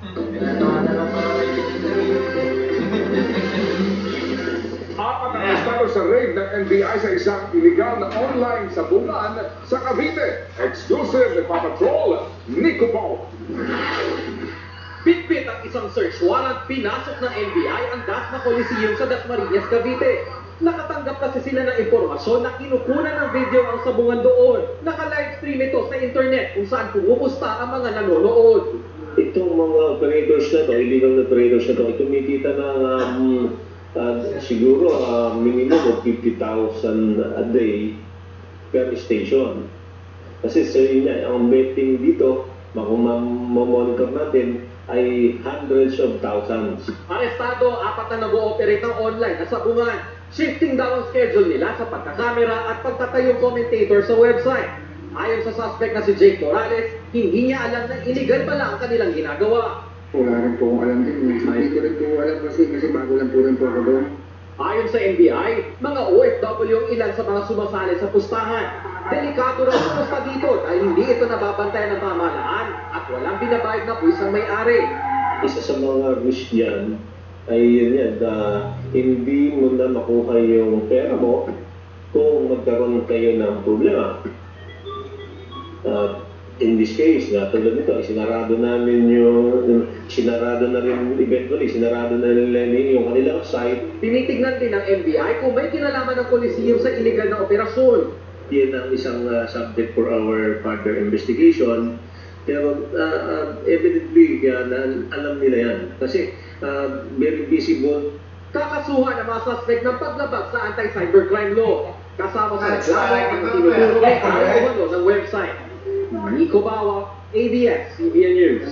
Apat ang estado sa raid ng NBI sa isang illegal na online sabungan sa Cavite. Exclusive ni Papa Nico Paul. Bitbit ang isang search warrant, pinasok ng NBI ang Dasma Coliseum sa Dasmariñas, Cavite. Nakatanggap kasi sila ng impormasyon na kinukunan ng video ang sabungan doon. Naka-livestream ito sa internet kung saan pumupusta ang mga nanonood. Itong mga operators na to, illegal na operators na to, kumikita ng um, uh, siguro uh, minimum of 50,000 a day per station. Kasi sa yun nga, ang betting dito, kung monitor natin, ay hundreds of thousands. Arestado, apat na nag-ooperate ng online na sabungan. Shifting daw ang schedule nila sa pagkakamera at pagtatayong commentator sa website. Ayon sa suspect na si Jake Morales, hindi niya alam na illegal pala ang kanilang ginagawa. Wala rin po akong alam din. Hindi ko rin po alam kasi, kasi bago lang po rin po ako doon. Ayon sa NBI, mga OFW ang ilan sa mga sumasali sa pustahan. Delikado raw pumusta dito dahil hindi ito nababantayan ng pamahalaan at walang binabayad na buwis ang may-ari. Isa sa mga risk yan ay yun yan, na hindi mo na makuha yung pera mo kung magkaroon kayo ng problema. Uh, in this case, na tulad nito, sinarado namin yung, sinarado na rin eventually, sinarado na rin Lenny yung kanilang site. Tinitignan din ng NBI kung may kinalaman ng Coliseum sa illegal na operasyon. Yan ang isang uh, subject for our further investigation. Pero uh, uh, evidently, uh, na, alam nila yan. Kasi uh, very visible Kakasuhan ang mga suspect ng paglabag sa anti-cybercrime law. Kasama sa reklamo ang tinuturo ng ng website. Rico Bawa, ABS-CBN News.